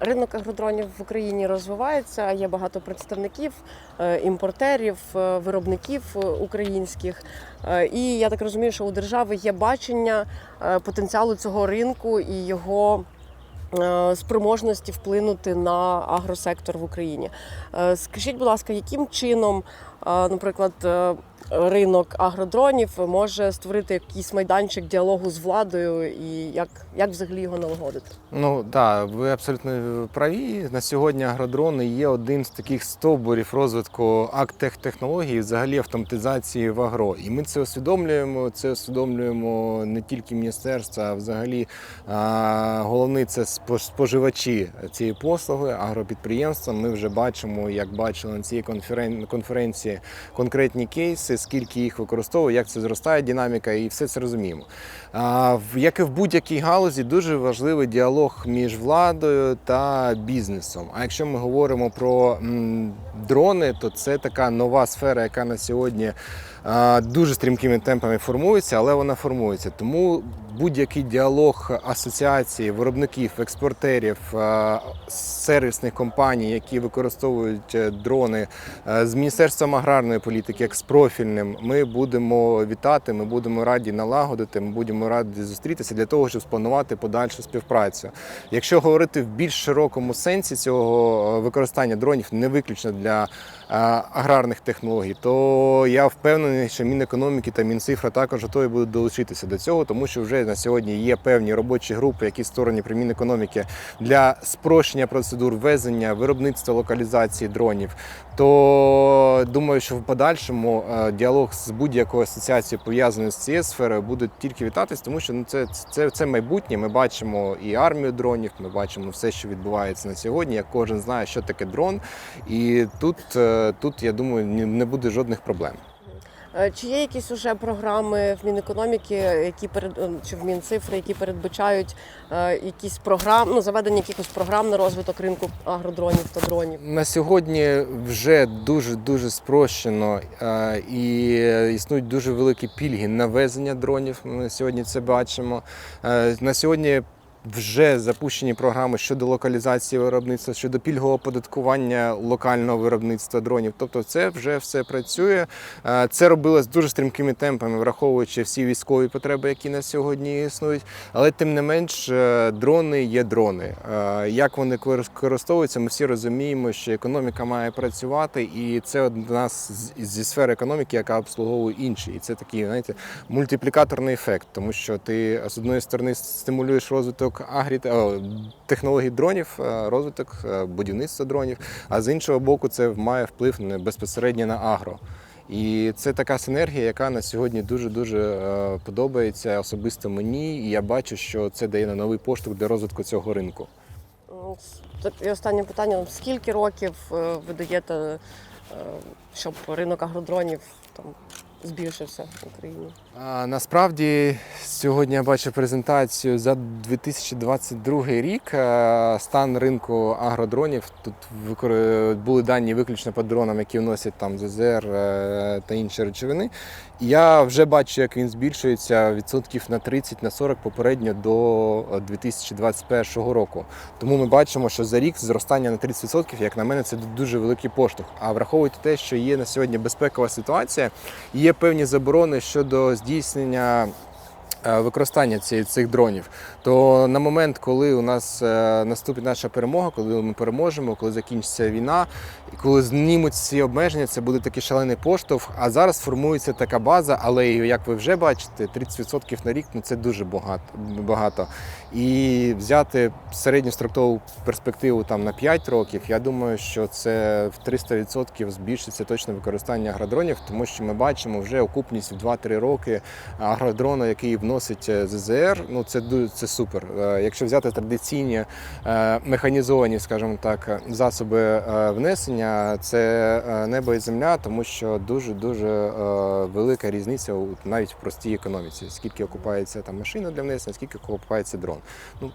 Ринок агродронів в Україні розвивається. Є багато представників, е, імпортерів, е, виробників е, українських. І я так розумію, що у держави є бачення потенціалу цього ринку і його. Спроможності вплинути на агросектор в Україні. Скажіть, будь ласка, яким чином, наприклад, ринок агродронів може створити якийсь майданчик діалогу з владою, і як, як взагалі його налагодити? Ну так, ви абсолютно праві. На сьогодні агродрони є один з таких стовбурів розвитку актех-технологій, взагалі автоматизації в агро. І ми це усвідомлюємо. Це усвідомлюємо не тільки міністерство, а взагалі а, головний це споживачі цієї послуги, агропідприємства. Ми вже бачимо, як бачили на цій конферен- конференції конкретні кейси, скільки їх використовує, як це зростає динаміка, і все це розуміємо. Як і в будь-якій галузі, дуже важливий діалог між владою та бізнесом. А якщо ми говоримо про дрони, то це така нова сфера, яка на сьогодні дуже стрімкими темпами формується, але вона формується. Тому будь-який діалог асоціації, виробників, експортерів, сервісних компаній, які використовують е, дрони е, з Міністерством аграрної політики, як з профільним, ми будемо вітати, ми будемо раді налагодити, ми будемо раді зустрітися для того, щоб спланувати подальшу співпрацю. Якщо говорити в більш широкому сенсі цього е, використання дронів, не виключно для аграрних технологій, то я впевнений, що Мінекономіки та Мінцифра також готові будуть долучитися до цього, тому що вже на сьогодні є певні робочі групи, які створені при Мінекономіки для спрощення процедур ввезення, виробництва локалізації дронів. То думаю, що в подальшому е, діалог з будь-якою асоціацією пов'язаною з цією сферою буде тільки вітатись, тому що ну це, це, це майбутнє. Ми бачимо і армію дронів, ми бачимо все, що відбувається на сьогодні. Як кожен знає, що таке дрон, і тут, е, тут я думаю, не буде жодних проблем. Е, Чи є якісь уже програми в Мінекономіки, які перед е, чи в Мінцифри, які передбачають е, якісь програм, ну заведення якихось програм на розвиток ринку агродронів та дронів? На сьогодні вже дуже дуже спрощено і існують дуже великі пільги на везення дронів. Ми сьогодні це бачимо. На сьогодні вже запущені програми щодо локалізації виробництва, щодо пільгового оподаткування локального виробництва дронів. Тобто, це вже все працює. Е, Це робилось дуже стрімкими темпами, враховуючи всі військові потреби, які на сьогодні існують. Але тим не менш, е, дрони є дрони. Е, Як вони використовуються, ми всі розуміємо, що економіка має працювати, і це одна зі сфер економіки, яка обслуговує інші. І це такий, знаєте, мультиплікаторний ефект, тому що ти з одної сторони стимулюєш розвиток агрі... технологій дронів, е, розвиток е, будівництва дронів, а з іншого боку, це має вплив безпосередньо на агро. І це така синергія, яка на сьогодні дуже дуже подобається особисто мені. І я бачу, що це дає на новий поштовх для розвитку цього ринку. І останнє питання: скільки років е, ви даєте, е, щоб ринок агродронів там збільшився в Україні? А, насправді сьогодні я бачу презентацію за 2022 рік. Е, Стан ринку агродронів. Тут були дані виключно по дронам, які вносять там ЗЗР е, та інші речовини. Я вже бачу, як він збільшується відсотків на 30 на 40 попередньо до е, 2021 року. Тому ми бачимо, що за рік зростання на 30%, як на мене, це дуже великий поштовх. А враховуйте те, що є на сьогодні безпекова ситуація, є певні заборони щодо здійснення. Е, Використання ці- цих дронів, то на момент, коли у нас е, наступить наша перемога, коли ми переможемо, коли закінчиться війна, і коли знімуть ці обмеження, це буде такий шалений поштовх. А зараз формується така база, але як ви вже бачите, 30% на рік ну це дуже багато. І взяти середньострокову перспективу там на 5 років, я думаю, що це в 300% збільшиться точно використання агродронів, тому що ми бачимо вже окупність в 2-3 роки агродрона, який вносить е, ЗЗР. Ну це це супер. Е, Якщо взяти традиційні е, механізовані, скажімо так, засоби внесення, це небо і земля, тому що дуже дуже велика різниця навіть в простій економіці. Скільки окупається там машина для внесення, скільки окупається дрон. Ну